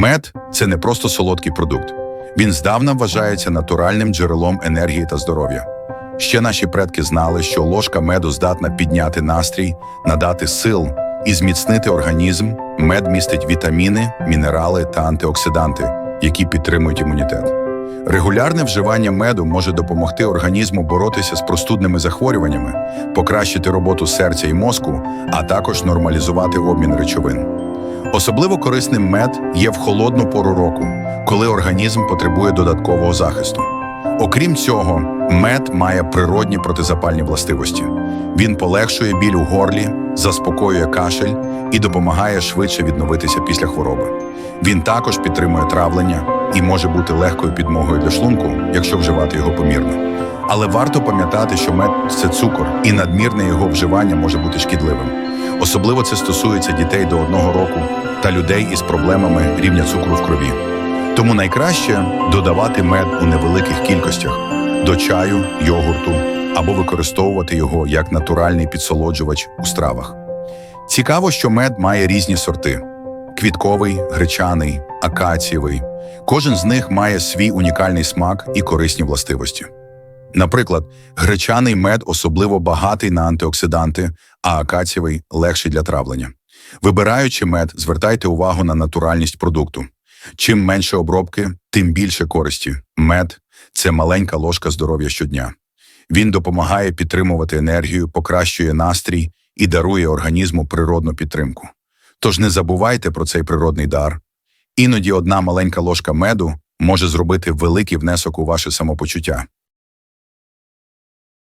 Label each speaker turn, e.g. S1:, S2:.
S1: Мед це не просто солодкий продукт. Він здавна вважається натуральним джерелом енергії та здоров'я. Ще наші предки знали, що ложка меду здатна підняти настрій, надати сил і зміцнити організм. Мед містить вітаміни, мінерали та антиоксиданти, які підтримують імунітет. Регулярне вживання меду може допомогти організму боротися з простудними захворюваннями, покращити роботу серця і мозку, а також нормалізувати обмін речовин. Особливо корисним мед є в холодну пору року, коли організм потребує додаткового захисту. Окрім цього, мед має природні протизапальні властивості. Він полегшує біль у горлі, заспокоює кашель і допомагає швидше відновитися після хвороби. Він також підтримує травлення і може бути легкою підмогою для шлунку, якщо вживати його помірно. Але варто пам'ятати, що мед це цукор, і надмірне його вживання може бути шкідливим. Особливо це стосується дітей до одного року та людей із проблемами рівня цукру в крові. Тому найкраще додавати мед у невеликих кількостях до чаю, йогурту або використовувати його як натуральний підсолоджувач у стравах. Цікаво, що мед має різні сорти: квітковий, гречаний, акацієвий. Кожен з них має свій унікальний смак і корисні властивості. Наприклад, гречаний мед особливо багатий на антиоксиданти, а акацієвий легший для травлення. Вибираючи мед, звертайте увагу на натуральність продукту. Чим менше обробки, тим більше користі. Мед це маленька ложка здоров'я щодня. Він допомагає підтримувати енергію, покращує настрій і дарує організму природну підтримку. Тож не забувайте про цей природний дар. Іноді одна маленька ложка меду може зробити великий внесок у ваше самопочуття.